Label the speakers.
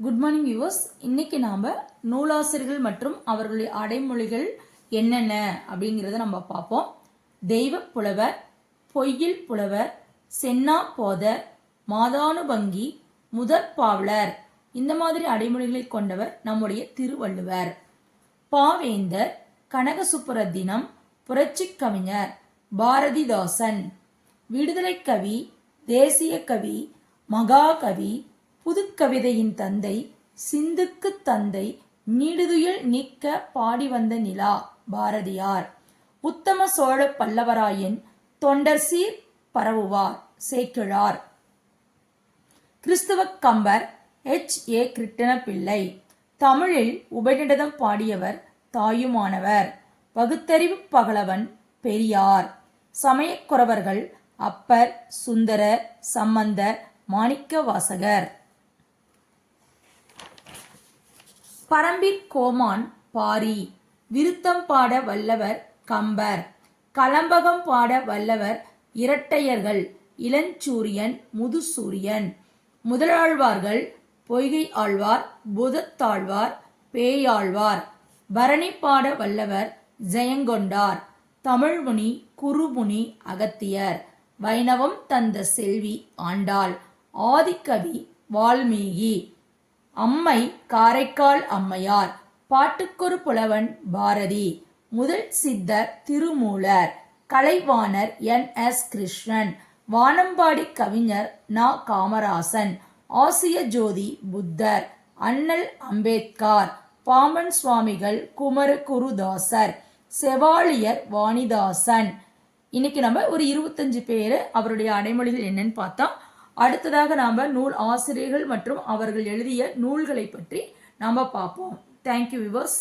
Speaker 1: நாம் நூலாசிரியர்கள் மற்றும் அவர்களுடைய அடைமொழிகள் என்னென்ன அப்படிங்கிறத நம்ம பார்ப்போம். தெய்வ புலவர் பொய்யில் புலவர் சென்னா போதர் மாதானுபங்கி முதற் பாவலர். இந்த மாதிரி அடைமொழிகளை கொண்டவர் நம்முடைய திருவள்ளுவர். பாவேந்தர் கனகசுப்புரத்தினம் புரட்சிக் கவிஞர் பாரதிதாசன் விடுதலை கவி தேசிய கவி மகாகவி புதுக்கவிதையின் தந்தை சிந்துக்கு தந்தை நீடுதுயில் நிற்க பாடி வந்த நிலா பாரதியார். உத்தம சோழ பல்லவராயின் தொண்டர் சீர் பரவுவார் சேக்கிழார். கிறிஸ்துவ கம்பர் எச். ஏ. கிருட்டிண பிள்ளை தமிழில் உபநிடதம் பாடியவர் தாயுமானவர். பகுத்தறிவு பகலவன் பெரியார். சமயக்குறவர்கள் அப்பர் சுந்தரர் சம்பந்தர் மாணிக்க வாசகர் பரம்பிற் கோமான் பாரி. விருத்தம் பாட வல்லவர் கம்பர். கலம்பகம் பாட வல்லவர் இரட்டையர்கள். இளஞ்சூரியன் முதுசூரியன். முதலாழ்வார்கள் பொய்கை ஆழ்வார் புதத்தாழ்வார் பேயாழ்வார். பரணி பாட வல்லவர் ஜெயங்கொண்டார். தமிழ்முனி குருமுனி அகத்தியர். வைணவம் தந்த செல்வி ஆண்டாள். ஆதிக்கவி வால்மீகி. அம்மை காரைக்கால் அம்மையார் பாட்டுக்கொரு புலவன் பாரதி முதல் சித்தர் திருமூலர் கலைவாணர் என். எஸ். கிருஷ்ணன் வானம்பாடி கவிஞர் நா. காமராசன் ஆசிய ஜோதி புத்தர் அண்ணல் அம்பேத்கார் பாமன் சுவாமிகள் குமர குருதாசர் செவாலியர் வாணிதாசன். இன்னைக்கு நம்ம ஒரு இருபத்தஞ்சு பேர் அவருடைய அடைமொழிகள் என்னன்னு பார்த்தோம் அடுத்ததாக நாம் நூல் ஆசிரியர்கள் மற்றும் அவர்கள் எழுதிய நூல்களை பற்றி நாம் பார்ப்போம். Thank you viewers